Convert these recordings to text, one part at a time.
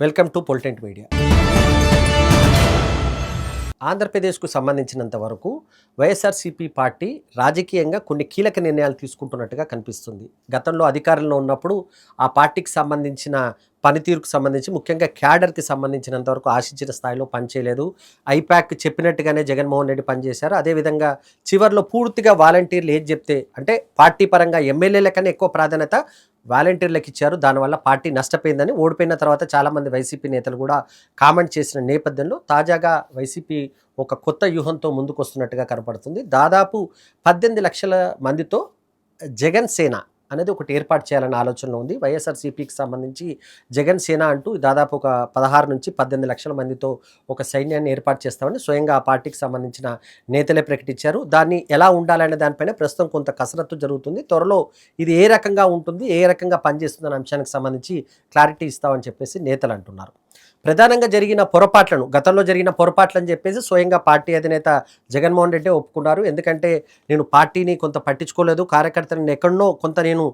Welcome to పొలిటెంట్ media. ఆంధ్రప్రదేశ్కు సంబంధించినంత వరకు వైఎస్ఆర్సీపీ పార్టీ రాజకీయంగా కొన్ని కీలక నిర్ణయాలు తీసుకుంటున్నట్టుగా కనిపిస్తుంది. గతంలో అధికారంలో ఉన్నప్పుడు ఆ పార్టీకి సంబంధించిన పనితీరుకు సంబంధించి ముఖ్యంగా క్యాడర్కి సంబంధించినంత వరకు ఆశించిన స్థాయిలో పనిచేయలేదు. ఐపాక్ చెప్పినట్టుగానే జగన్మోహన్ రెడ్డి పనిచేశారు. అదేవిధంగా చివరిలో పూర్తిగా వాలంటీర్లు ఏది చెప్తే అంటే పార్టీ పరంగా ఎమ్మెల్యేల కన్నా ఎక్కువ ప్రాధాన్యత వాలంటీర్లకు ఇచ్చారు. దానివల్ల పార్టీ నష్టపోయిందని ఓడిపోయిన తర్వాత చాలామంది వైసీపీ నేతలు కూడా కామెంట్ చేసిన నేపథ్యంలో తాజాగా వైసీపీ ఒక కొత్త వ్యూహంతో ముందుకు వస్తున్నట్టుగా కనపడుతుంది. దాదాపు పద్దెనిమిది లక్షల మందితో జగన్ సేన అనేది ఒకటి ఏర్పాటు చేయాలన్న ఆలోచనలో ఉంది. వైఎస్ఆర్సీపీకి సంబంధించి జగన్ సేన అంటూ దాదాపు ఒక పదహారు నుంచి పద్దెనిమిది లక్షల మందితో ఒక సైన్యాన్ని ఏర్పాటు చేస్తామని స్వయంగా ఆ పార్టీకి సంబంధించిన నేతలే ప్రకటించారు. దాన్ని ఎలా ఉండాలనే దానిపైన ప్రస్తుతం కొంత కసరత్తు జరుగుతుంది. త్వరలో ఇది ఏ రకంగా ఉంటుంది ఏ రకంగా పనిచేస్తుందనే అంశానికి సంబంధించి క్లారిటీ ఇస్తామని చెప్పేసి నేతలు అంటున్నారు. ప్రధానంగా జరిగిన పొరపాట్లను గతంలో జరిగిన పొరపాట్లని చెప్పేసి స్వయంగా పార్టీ అధినేత జగన్మోహన్ రెడ్డి ఒప్పుకున్నారు. ఎందుకంటే నేను పార్టీని కొంత పట్టించుకోలేదు కార్యకర్తలను ఎక్కడనో కొంత నేను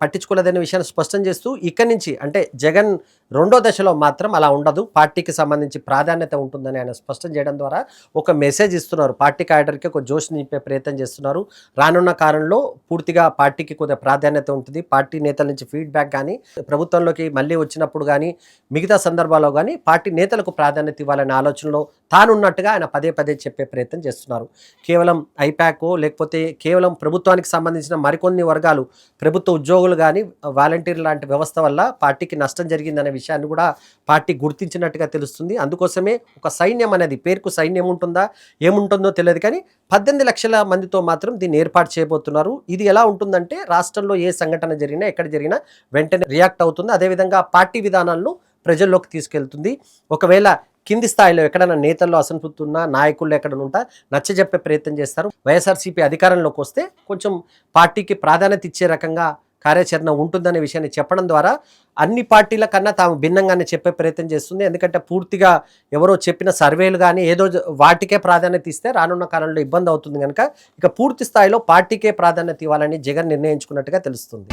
పట్టించుకోలేదనే విషయాన్ని స్పష్టం చేస్తూ ఇక్కడి నుంచి అంటే జగన్ రెండో దశలో మాత్రం అలా ఉండదు. పార్టీకి సంబంధించి ప్రాధాన్యత ఉంటుందని ఆయన స్పష్టం చేయడం ద్వారా ఒక మెసేజ్ ఇస్తున్నారు. పార్టీ క్యాడర్కి ఒక జోష్ నింపే ప్రయత్నం చేస్తున్నారు. రానున్న కాలంలో పూర్తిగా పార్టీకి కొద్దిగా ప్రాధాన్యత ఉంటుంది. పార్టీ నేతల నుంచి ఫీడ్బ్యాక్ కానీ ప్రభుత్వంలోకి మళ్ళీ వచ్చినప్పుడు కానీ మిగతా సందర్భాల్లో కానీ పార్టీ నేతలకు ప్రాధాన్యత ఇవ్వాలనే ఆలోచనలో తానున్నట్టుగా ఆయన పదే పదే చెప్పే ప్రయత్నం చేస్తున్నారు. కేవలం ఐపాకో లేకపోతే కేవలం ప్రభుత్వానికి సంబంధించిన మరికొన్ని వర్గాలు ప్రభుత్వ ఉద్యోగులు కానీ వాలంటీర్ లాంటి వ్యవస్థ వల్ల పార్టీకి నష్టం జరిగిందనే విషయాన్ని కూడా పార్టీ గుర్తించినట్టుగా తెలుస్తుంది. అందుకోసమే ఒక సైన్యం అనేది పేరుకు సైన్యం ఉంటుందా ఏముంటుందో తెలియదు కానీ పద్దెనిమిది లక్షల మందితో మాత్రం దీన్ని ఏర్పాటు చేయబోతున్నారు. ఇది ఎలా ఉంటుందంటే రాష్ట్రంలో ఏ సంఘటన జరిగినా ఎక్కడ జరిగినా వెంటనే రియాక్ట్ అవుతుంది. అదేవిధంగా పార్టీ విధానాలను ప్రజల్లోకి తీసుకెళ్తుంది. ఒకవేళ కింది స్థాయిలో ఎక్కడైనా నేతల్లో అసంతృప్తి ఉన్నా నాయకులు ఎక్కడ ఉంటా నచ్చజెప్పే ప్రయత్నం చేస్తారు. వైఎస్ఆర్సీపీ అధికారంలోకి వస్తే కొంచెం పార్టీకి ప్రాధాన్యత ఇచ్చే రకంగా కార్యాచరణ ఉంటుందనే విషయాన్ని చెప్పడం ద్వారా అన్ని పార్టీల కన్నా తాము భిన్నంగానే చెప్పే ప్రయత్నం చేస్తుంది. ఎందుకంటే పూర్తిగా ఎవరో చెప్పిన సర్వేలు కానీ ఏదో వాటికే ప్రాధాన్యత ఇస్తే రానున్న కాలంలో ఇబ్బంది అవుతుంది కనుక ఇక పూర్తి స్థాయిలో పార్టీకే ప్రాధాన్యత ఇవ్వాలని జగన్ నిర్ణయించుకున్నట్టుగా తెలుస్తుంది.